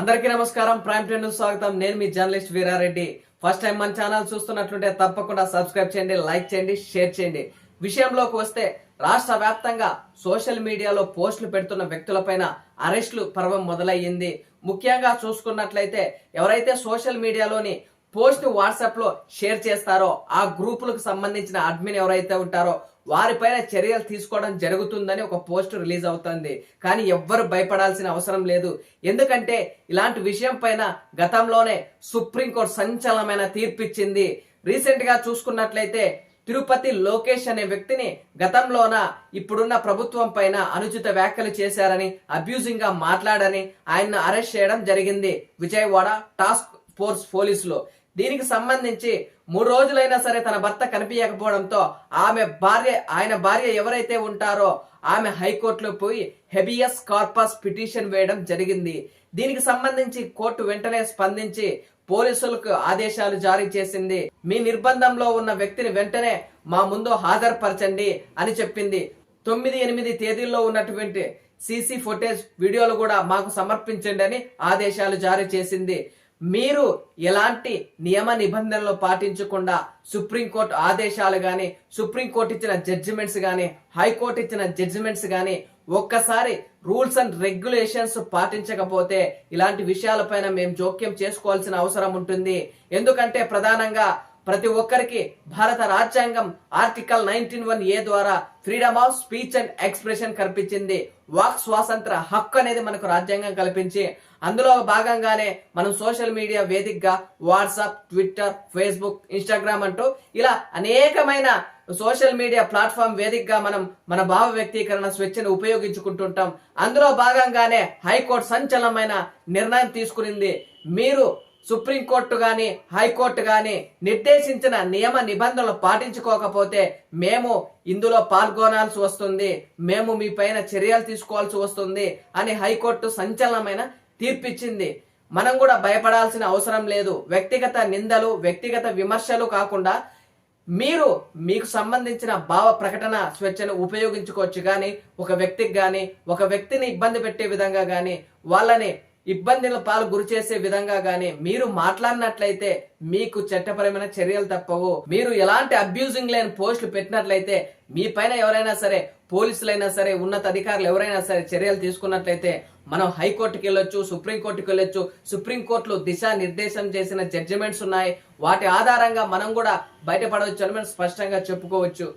అందరికీ నమస్కారం. Prime time news స్వాగతం. నేను మీ జర్నలిస్ట్ వీరారెడ్డి. ఫస్ట్ టైం మన ఛానల్ చూస్తున్నట్లుంటే తప్పకుండా సబ్స్క్రైబ్ చేయండి లైక్ చేయండి షేర్ చేయండి. విషయంలోకి వస్తే రాష్ట్ర వ్యాప్తంగా సోషల్ మీడియాలో పోస్టులు పెడుతున్న వ్యక్తులపైన అరెస్టులు పర్వం మొదలయ్యింది. ముఖ్యంగా చూసుకున్నట్లయితే ఎవరైతే సోషల్ మీడియాలోని పోస్ట్ వాట్సాప్లో షేర్ చేస్తారో ఆ గ్రూపులకు సంబంధించిన అడ్మిన్ ఎవరైతే ఉంటారో వారిపైన చర్యలు తీసుకోవడం జరుగుతుందని ఒక పోస్ట్ రిలీజ్ అవుతుంది. కానీ ఎవ్వరు భయపడాల్సిన అవసరం లేదు. ఎందుకంటే ఇలాంటి విషయం పైన గతంలోనే సుప్రీంకోర్టు సంచలనమైన తీర్పిచ్చింది. రీసెంట్గా చూసుకున్నట్లయితే తిరుపతి లోకేష్ అనే వ్యక్తిని గతంలోన ఇప్పుడున్న ప్రభుత్వం పైన అనుచిత వ్యాఖ్యలు చేశారని అబ్యూజింగ్గా మాట్లాడని ఆయన్ను అరెస్ట్ చేయడం జరిగింది. విజయవాడ టాస్క్ ఫోర్స్ పోలీసులు. దీనికి సంబంధించి మూడు రోజులైనా సరే తన భర్త కనిపించకపోవడంతో ఆమె భార్య ఆయన భార్య ఎవరైతే ఉంటారో ఆమె హైకోర్టులో పోయి హెబియస్ కార్పస్ పిటిషన్ వేయడం జరిగింది. దీనికి సంబంధించి కోర్టు వెంటనే స్పందించి పోలీసులకు ఆదేశాలు జారీ చేసింది. మీ నిర్బంధంలో ఉన్న వ్యక్తిని వెంటనే మా ముందు హాజరుపరచండి అని చెప్పింది. తొమ్మిది ఎనిమిది తేదీల్లో ఉన్నటువంటి సీసీ ఫుటేజ్ వీడియోలు కూడా మాకు సమర్పించండి అని ఆదేశాలు జారీ చేసింది. మీరు ఎలాంటి నియమ నిబంధనలు పాటించకుండా సుప్రీంకోర్టు ఆదేశాలు కానీ సుప్రీంకోర్టు ఇచ్చిన జడ్జిమెంట్స్ కానీ హైకోర్టు ఇచ్చిన జడ్జిమెంట్స్ కానీ ఒక్కసారి రూల్స్ అండ్ రెగ్యులేషన్స్ పాటించకపోతే ఇలాంటి విషయాలపైన మేము జోక్యం చేసుకోవాల్సిన అవసరం ఉంటుంది. ఎందుకంటే ప్రధానంగా ప్రతి ఒక్కరికి భారత రాజ్యాంగం ఆర్టికల్ నైన్టీన్ వన్ ఏ ద్వారా freedom of speech and expression కల్పించింది. వాక్ స్వాతంత్ర హక్కు అనేది మనకు రాజ్యాంగం కల్పించి అందులో భాగంగానే మనం సోషల్ మీడియా వేదికగా వాట్సాప్ ట్విట్టర్ ఫేస్బుక్ ఇన్స్టాగ్రామ్ అంటూ ఇలా అనేకమైన సోషల్ మీడియా ప్లాట్ఫామ్ వేదికగా మనం మన భావ వ్యక్తీకరణ స్వేచ్ఛను ఉపయోగించుకుంటుంటాం. అందులో భాగంగానే హైకోర్టు సంచలనమైన నిర్ణయం తీసుకునింది. మీరు సుప్రీంకోర్టు కానీ హైకోర్టు కానీ నిర్దేశించిన నియమ నిబంధనలు పాటించుకోకపోతే మేము ఇందులో పాల్గొనాల్సి వస్తుంది మేము మీ పైన చర్యలు తీసుకోవాల్సి వస్తుంది అని హైకోర్టు సంచలనమైన తీర్పిచ్చింది. మనం కూడా భయపడాల్సిన అవసరం లేదు. వ్యక్తిగత నిందలు వ్యక్తిగత విమర్శలు కాకుండా మీరు మీకు సంబంధించిన భావ ప్రకటన స్వేచ్ఛను ఉపయోగించుకోవచ్చు కానీ ఒక వ్యక్తికి కానీ ఒక వ్యక్తిని ఇబ్బంది పెట్టే విధంగా కానీ వాళ్ళని ఇబ్బందుల పాలు గురి చేసే విధంగా గానీ మీరు మాట్లాడినట్లయితే మీకు చట్టపరమైన చర్యలు తప్పవు. మీరు ఎలాంటి అబ్యూజింగ్ లేని పోస్టులు పెట్టినట్లయితే మీ పైన ఎవరైనా సరే పోలీసులైనా సరే ఉన్నత అధికారులు ఎవరైనా సరే చర్యలు తీసుకున్నట్లయితే మనం హైకోర్టుకి వెళ్ళొచ్చు సుప్రీంకోర్టుకి వెళ్ళొచ్చు. సుప్రీంకోర్టులో దిశా నిర్దేశం చేసిన జడ్జిమెంట్స్ ఉన్నాయి. వాటి ఆధారంగా మనం కూడా బయటపడవచ్చు అని మనం స్పష్టంగా చెప్పుకోవచ్చు.